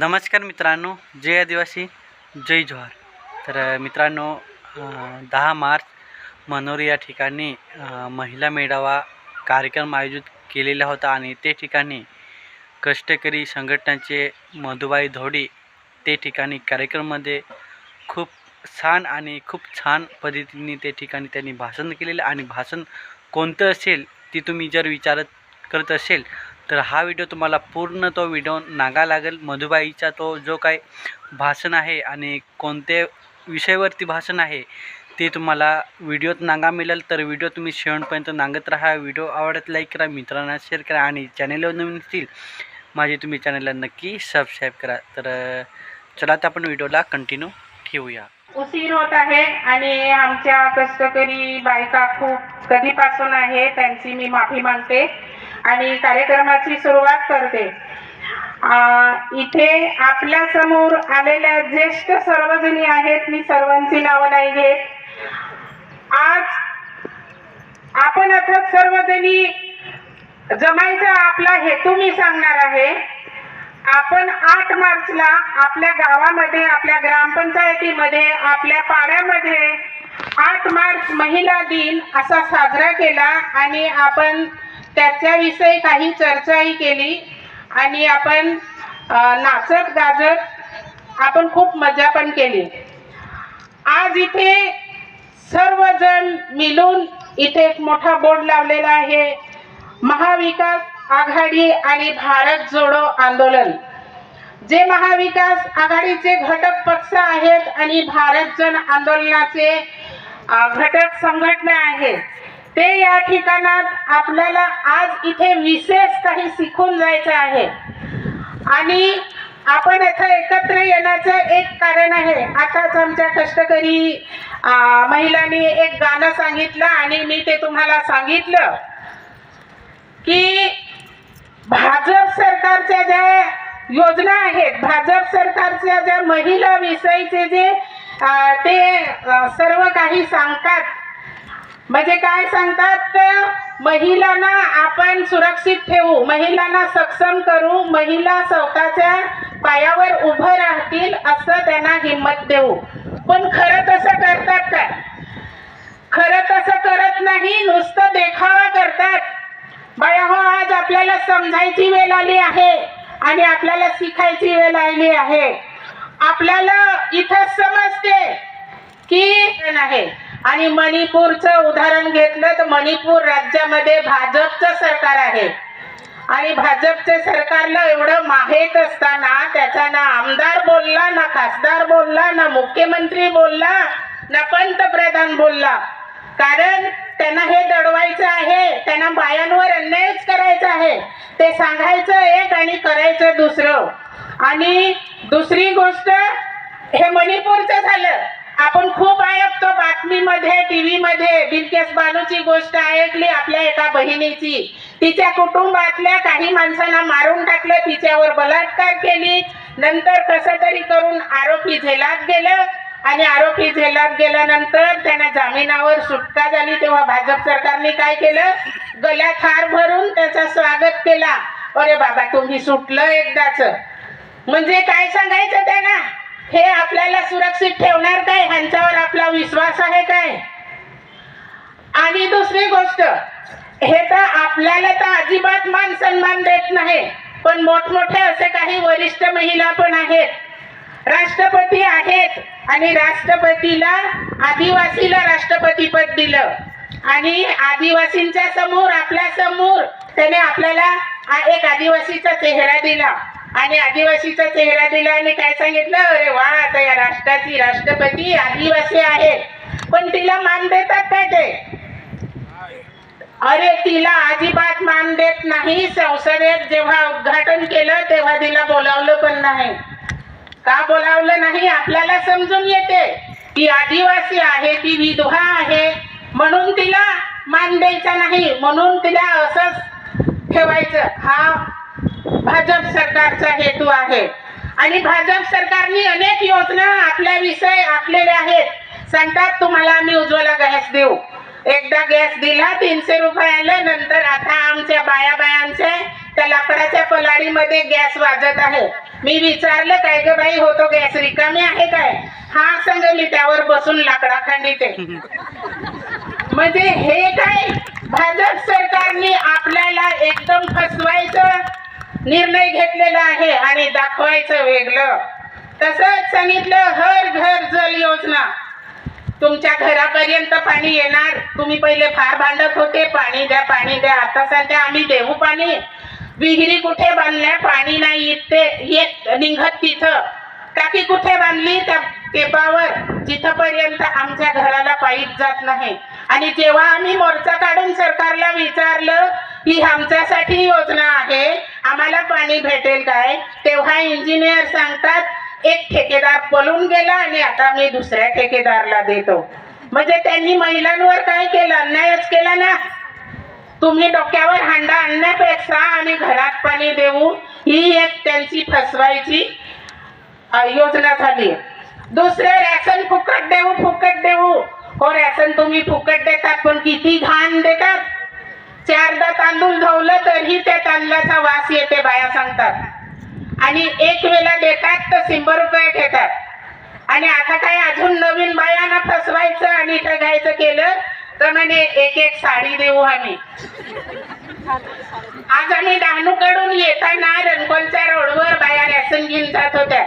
नमस्कार मित्रांनो जय आदिवासी जय जोहार. तर मित्रांनो दहा मार्च मनोरी या ठिकाणी महिला मेळावा कार्यक्रम आयोजित केलेला होता आणि ते ठिकाणी कष्टकरी संघटनाचे मधुबाई धोडी ते ठिकाणी कार्यक्रममध्ये खूप छान आणि खूप छान पद्धतीने ते ठिकाणी त्यांनी भाषण केलेलं आणि भाषण कोणतं असेल ती तुम्ही जर विचारत करत असेल तर हा व्हिडिओ तुम्हाला पूर्ण तो व्हिडिओ नागा लागेल. मधुबाईचा तो जो काय भाषण आहे आणि कोणत्या विषयावरती भाषण आहे ते तुम्हाला व्हिडिओत नागा मिळेल. तर व्हिडिओ तुम्ही शेवटपर्यंत नांगत राहा. व्हिडिओ आवडत लाईक करा मित्रांना शेअर करा आणि चॅनलवर नवीन असतील माझे तुम्ही चॅनलला नक्की सबस्क्राईब करा. तर चला आता आपण व्हिडिओला कंटिन्यू ठेवूया. उशीर होत आहे आणि आमच्या कष्टकरी बायका खूप कधीपासून आहे त्यांची मी माफी मागते. आणि कार्यक्रमाची सुरुवात करते. इथे आपल्यासमोर आलेल्या ज्येष्ठ सर्वजणी आहेत मी सर्वांची नावं नाही घेत. आज आपण आता सर्वजणी जमायचा आपला हेतू मी सांगणार आहे. आपण आठ मार्चला आपल्या गावामध्ये आपल्या ग्रामपंचायतीमध्ये आपल्या पाड्यामध्ये आठ मार्च महिला दिन असा साजरा केला आणि आपण त्याच्याविषयी काही चर्चाही केली. आणि आपण नाचत गाजत आपण खूप मजा पण केली. आज इथे सर्वजण मिळून इथे एक मोठा बोर्ड लावलेला आहे. महाविकास आघाडी आणि भारत जोडो आंदोलन. जे महाविकास आघाडीचे घटक पक्ष आहेत आणि भारत जन आंदोलनाचे घटक संघटना आहेत. ते या ठिकाणात आपल्याला आज इथे विशेष काही शिकून जायचं आहे. आणि आपण इथं एकत्र येण्याचं एक कारण आहे. आताच आमच्या कष्टकरी महिलांनी एक गाणं सांगितलं आणि मी ते तुम्हाला सांगितलं की भाजप सरकारच्या ज्या योजना आहेत भाजप सरकारच्या ज्या महिला विषयीचे जे ते सर्व काही सांगतात म्हणजे काय सांगतात तर महिलांना आपण सुरक्षित ठेवू महिलांना सक्षम करू महिला स्वतःच्या पायावर उभं राहतील असं त्यांना हिंमत देऊ. पण खरं तसं करतात काय? खरं तसं करत नाही नुसतं देखावा करतात. बाया हो आज आपल्याला समजायची वेळ आली आहे आणि आपल्याला शिकायची वेळ आली आहे. आपल्याला इथं समजते की आहे आणि मणिपूरचं उदाहरण घेतलं तर मणिपूर राज्यामध्ये भाजपचं सरकार आहे. आणि भाजपचे सरकारला एवढं माहीत असताना त्याचा ना आमदार बोलला ना खासदार बोलला ना मुख्यमंत्री बोलला ना पंतप्रधान बोलला. कारण त्यांना हे दडवायचं आहे त्यांना बायांवर अन्यायच करायचा आहे. ते सांगायचं एक आणि करायचं दुसरं. आणि दुसरी गोष्ट हे मणिपूरचं झालं. आपण खूप ऐकतो बातमीमध्ये टीव्ही मध्ये बिलकेस बानूची गोष्ट ऐकली आपल्या एका बहिणीची. तिच्या कुटुंबातल्या काही माणसांना मारून टाकलं तिच्यावर बलात्कार केली. नंतर कसं तरी करून आरोपी झेलात गेलं. आणि आरोपी झेलात गेल्यानंतर त्यांना जामिनावर सुटका झाली. तेव्हा भाजप सरकारने काय केलं? गळ्यात हार भरून त्याचा स्वागत केला. अरे बाबा तुम्ही सुटलं एकदाच. म्हणजे काय सांगायचं त्यांना? हे आपल्याला सुरक्षित ठेवणार काय? ह्यांच्यावर आपला विश्वास आहे काय? आणि दुसरी गोष्ट हे तर आपल्याला तर अजिबात मान सन्मान देत नाही पण मोठमोठे असे काही वरिष्ठ महिला पण आहेत. राष्ट्रपती आहेत आणि राष्ट्रपतीला आदिवासीला राष्ट्रपती पद दिलं. आणि आदिवासींच्या समोर आपल्यासमोर त्याने आपल्याला एक आदिवासीचा चेहरा दिला. आणि आदिवासीचा चेहरा दिला आणि काय सांगितलं? अरे वा आता या राष्ट्राची राष्ट्रपती आदिवासी आहेत पण तिला मान देतात काय ते? अरे तिला अजिबात मान देत नाही. संसदेत जेव्हा उद्घाटन केलं तेव्हा तिला बोलावलं पण नाही. का बोलावलं नाही? आपल्याला समजून येते. ती आदिवासी आहे ती विधवा आहे. म्हणून तिला मान द्यायचा नाही. म्हणून तिला असंच ठेवायचं. हा भाजप सरकारचा हेतू आहे. आणि भाजप सरकारने अनेक योजना आपल्या विषय आखलेल्या आहेत. सांगतात तुम्हाला आम्ही उज्ज्वला गॅस देऊ. एकदा गॅस दिला तीनशे रुपयाला नंतर आता आमच्या बाया बायांचे त्या लाकडाच्या पलाडीमध्ये गॅस वाजत आहे. मी विचारलं काय ग बाई होतो गॅस रिकामी आहे काय? हा संग मी त्यावर बसून लाकडा खांडिते. म्हणजे हे काय? भाजप सरकारने आपल्याला एकदम फसवायचं निर्णय घेतलेला आहे आणि दाखवायचं वेगळं. तसंच सांगितलं हर घर जल योजना. तुमच्या घरापर्यंत पाणी येणार. तुम्ही पहिले फार भांडत होते. पाणी द्या पाणी द्या. आता सध्या आम्ही देऊ पाणी. विहिरी कुठे बांधल्या? पाणी नाही येते ते येत निघत तिथं. टाकी कुठे बांधली? त्या टेपावर. जिथपर्यंत आमच्या घराला पाईप जात नाही. आणि जेव्हा आम्ही मोर्चा काढून सरकारला विचारलं ही आमच्यासाठी योजना आहे. आम्हाला पाणी भेटेल काय? तेव्हा इंजिनियर सांगतात एक ठेकेदार पळून गेला आणि आता मी दुसऱ्या ठेकेदारला देतो. म्हणजे त्यांनी महिलांवर काय केलं? अन्यायच केला ना? तुम्ही डोक्यावर हांडा आणण्यापेक्षा आम्ही घरात पाणी देऊ ही एक त्यांची फसवायची योजना झाली. दुसरे रॅशन फुकट देऊ फुकट देऊ. हो रॅशन तुम्ही फुकट देतात पण किती घाण देतात? चारदा तांदूळ धवलं तरीही त्या तांदळाचा वास येते बाया सांगतात. आणि एक वेळा देतात तर शंभर रुपये घेतात. आणि आता काय अजून नवीन बायांना फसवायचं आणि ठगायचं केलं तर म्हणे एक एक साडी देऊ आम्ही. आज आम्ही डहाणूकडून येताना रंगोलच्या रोडवर बाया रॅशन घेऊन जात होत्या.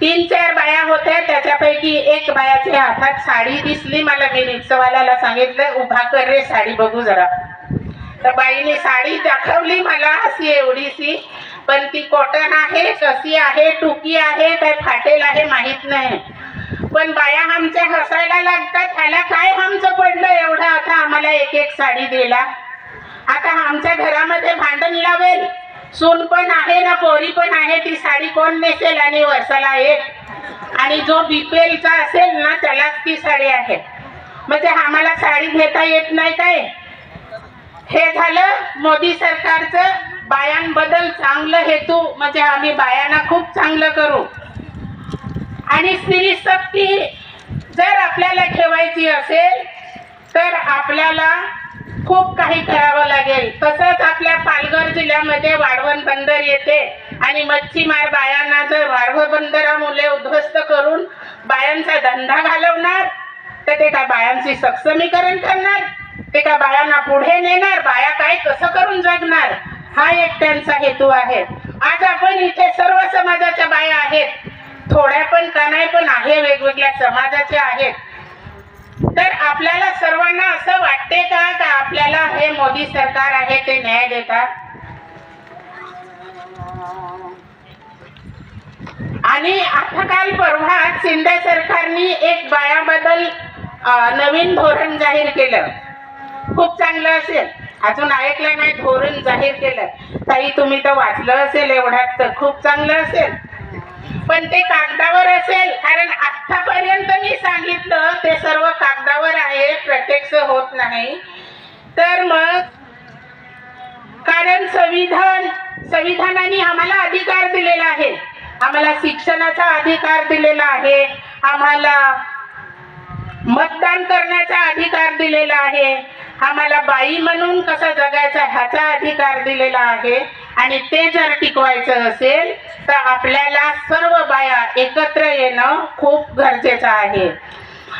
तीन चार बाया होत्या त्याच्यापैकी एक बायाच्या हातात साडी दिसली. मला मी रिक्षावाल्याला सांगितलं उभा कर रे साडी बघू जरा. तर बाईने साडी दाखवली मला अशी एवढीशी. पण ती कॉटन आहे कशी आहे टुकी आहे काय फाटेल आहे माहीत नाही. पण बाया आमच्या हसायला लागतात ह्याला काय आमचं पडलं एवढं? आता आम्हाला एक एक साडी दिला. आता आमच्या घरामध्ये भांडण लावेल. सून पण आहे ना पोरी पण आहे ती साडी कोण नेसेल आणि वर्षाला एक? आणि जो बीपीएलचा असेल ना त्यालाच ती साडी आहे. म्हणजे आम्हाला साडी घेता येत नाही काय? हे झालं मोदी सरकारचं बायांबद्दल चांगलं हेतू. म्हणजे आम्ही बायांना खूप चांगलं करू. आणि स्त्री शक्ती जर आपल्याला ठेवायची असेल तर आपल्याला खूप काही करावं लागेल. तसंच आपल्या पालघर जिल्ह्यामध्ये वाढवण बंदर येते. आणि मच्छीमार बायांना जर वाढवण बंदरामुळे उद्ध्वस्त करून बायांचा धंदा घालवणार तर ते काय बायांची सक्षमीकरण करणार. ते बाळांना पुढे नेणार बाया काय कसं करून जगणार हा एक त्यांचा हेतू आहे. आज आपण इथे सर्व समाजाच्या बाया आहेत. थोड्या पण का नाही पण आहे वेगवेगळ्या समाजाच्या आहेत. तर आपल्याला सर्वांना असं वाटते का का आपल्याला हे मोदी सरकार आहे ते न्याय देतात आणि आता काल परवा शिंदे सरकारनी एक बायाबद्दल नवीन धोरण जाहीर केलं. खूप चांगलं असेल. अजून ऐकलं नाही धोरण जाहीर केलं ताई तुम्ही तर वाचलं असेल एवढ्यात तर खूप चांगलं असेल. पण ते कागदावर असेल कारण आतापर्यंत मी सांगितलं ते सर्व कागदावर आहे प्रत्यक्ष होत नाही. तर मग कारण संविधान संविधानाने आम्हाला अधिकार दिलेला आहे. आम्हाला शिक्षणाचा अधिकार दिलेला आहे. आम्हाला मतदान करण्याचा अधिकार दिलेला आहे. आम्हाला बाई म्हणून कसं जगायचं ह्याचा अधिकार दिलेला आहे. आणि ते जर टिकवायचं असेल तर आपल्याला सर्व बाया एकत्र येणं खूप गरजेचं आहे.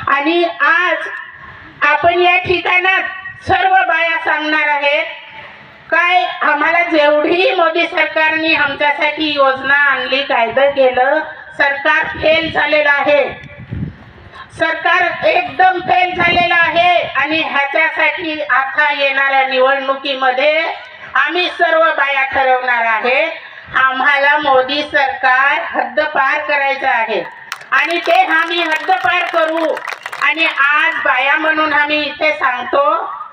आणि आज आपण या ठिकाणात सर्व बाया सांगणार आहेत काय आम्हाला जेवढी मोदी सरकारने आमच्यासाठी योजना आणली कायदं केलं सरकार फेल झालेलं आहे. सरकार एकदम फेल झालेलं आहे आणि ह्याच्यासाठी आता येणाऱ्या निवडणुकीमध्ये आम्ही सर्व बाया ठरवणार आहे आम्हाला मोदी सरकार हद्दपार करायचं आहे. आणि ते आम्ही हद्दपार करू. आणि आज बाया म्हणून आम्ही इथे सांगतो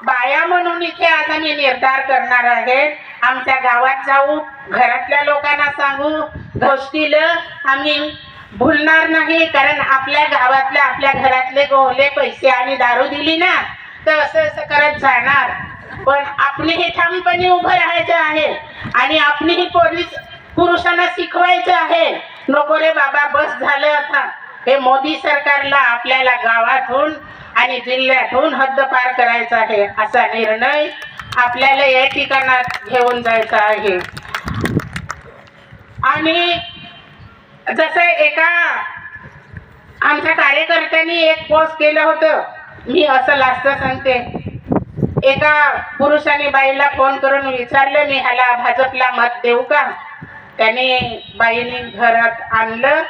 बाया म्हणून इथे आज आम्ही निर्धार करणार आहेत. आमच्या गावात जाऊ घरातल्या लोकांना सांगू गोष्टीला आम्ही भूलणार नाही कारण आपल्या गावातल्या आपल्या घरातले गोवले पैसे आणि दारू दिली ना तर असं असं करत जाणार. पण आपणही ठामपणे उभं राहायचं आहे आणि आपणही पोलीस पुरुषांना शिकवायचं आहे. नको रे बाबा बस झालं आता. हे मोदी सरकारला आपल्याला गावातून आणि जिल्ह्यातून हद्दपार करायचा आहे असा निर्णय आपल्याला या ठिकाणात घेऊन जायचं आहे. आणि जसं एका आमच्या कार्यकर्त्यांनी एक पोस्ट केलं होतं. मी असं लास्ट सांगते. एका पुरुषाने बाईला फोन करून विचारलं मी ह्याला भाजपला मत देऊ का? त्याने बाईने घरात आणलं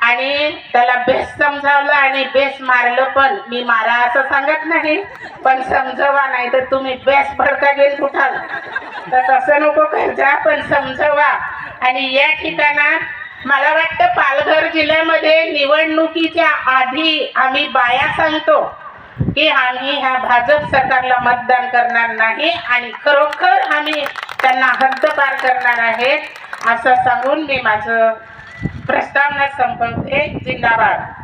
आणि त्याला बेस समजावलं आणि बेस मारलं पण. मी मारा असं सांगत नाही पण समजवा नाही तर तुम्ही बेस भडका घेऊन उठाल तर तसं नको करता पण समजवा. आणि या ठिकाणात मला वाटतं पालघर जिल्ह्यामध्ये निवडणुकीच्या आधी आम्ही बाया सांगतो की आम्ही ह्या भाजप सरकारला मतदान करणार नाही आणि खरोखर आम्ही त्यांना हद्दपार करणार आहेत असं सांगून मी माझं प्रस्तावना संपवते. जिंदाबाद.